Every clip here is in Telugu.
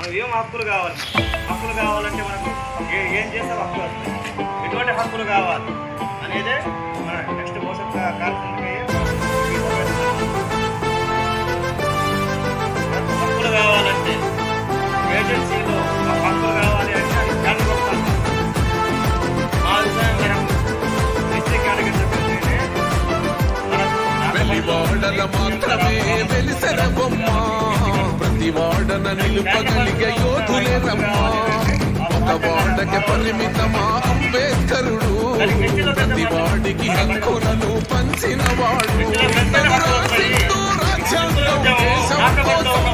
మనకు ఏం హక్కులు కావాలి? హక్కులు కావాలంటే మనకు ఏం చేస్తే హక్కులు వస్తాయి? ఎటువంటి హక్కులు కావాలి? అనేదే నిలుపగలిగే యోధులే రమ్మ. ఒక వాడకి పరిమితమా అంబేద్కరుడు. ప్రతి వాడికి హక్కులను పంచిన వాడు. తను రాజ్యాంగం దేశం కోసం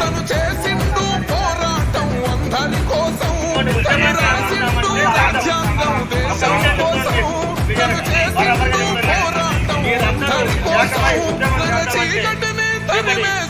తను చేసిండు పోరాటం అందరి కోసం. తను రాసిండు రాజ్యాంగం దేశం కోసం తను చేసిండు పోరాటం అందరి కోసం. తన చీకటిని తరిమేసి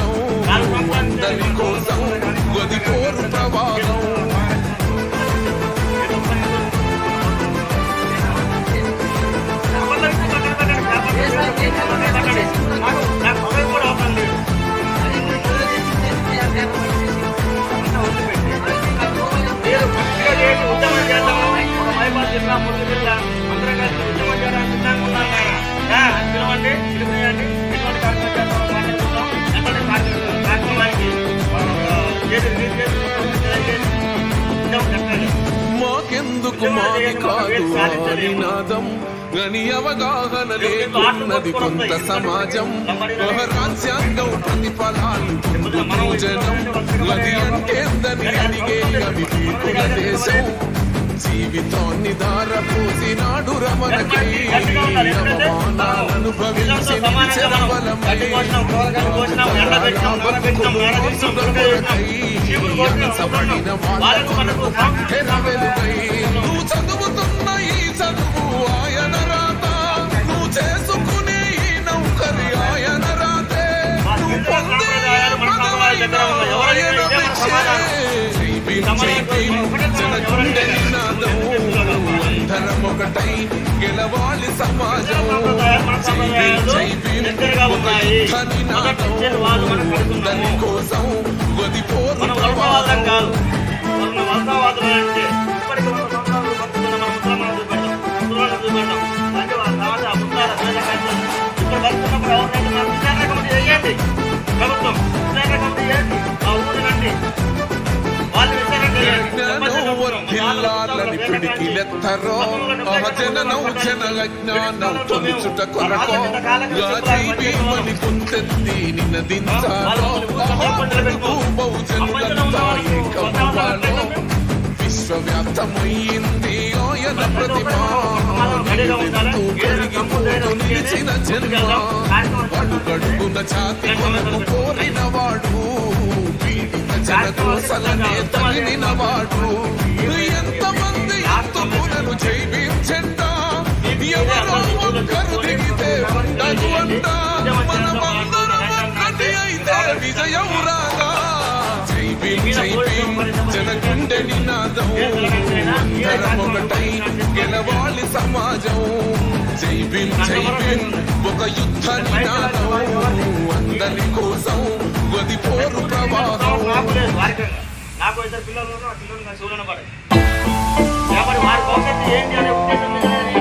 మాకెందుకు మాది కాదు నినాదం గని అవగాహన లేకున్నది కొంత సమాజం. రాజ్యాంగం ప్రతిఫలాలు జనం అది అంటేందని అడిగే అవి దేశం. జీవితాన్ని దారపోసినాడు రమణకై అవమానాలను అనుభవించి అణచబడిన వాళ్ళ కొరకు పట్టెన వెలుగై నువ్వు చదువుతున్న ఈ చదువు ఆయన రాత నువ్వు చేసుకునే ఈ నౌకరి ఆయన రాతే నువ్వు పొందే పదవైన ఆయన భిక్షే. జై భీం, జై భీం, జనగుండె నినాదం అందరం ఒకటై గెలవాలి సమాజం. కోసం వర్ధిల్లాలని పిడికిలెత్తరో ఆ జననం జన జ్ఞానం తొలిచుట కొరకో గాజీ కుంతెత్తి నినదించాలో అహోబడుగు బహుజనులంతా ఏకమవ్వాలో విశ్వవ్యాప్తమయ్యింది ఆయన ప్రతిమ నిలువెత్తు పెరిగిపోతూ నిలిచిన జన్మ అడుగడుగున జాతి కొరకు కోరిన వాడు పీడిత జనకోసలనే తగిలిన వాడు ఒకటై గెలవాలి సమాజం జై భీం జై భీం ఒక యుద్ధ నినాదం అందరి కోసం గది పోరు ప్రవాహం నాకు ఇద్దరు పిల్లలు ఆ పిల్లలు నాకు చూడని పడదు కాబట్టి వారి భవిష్యత్తు ఏంటి అనే ఉద్దేశం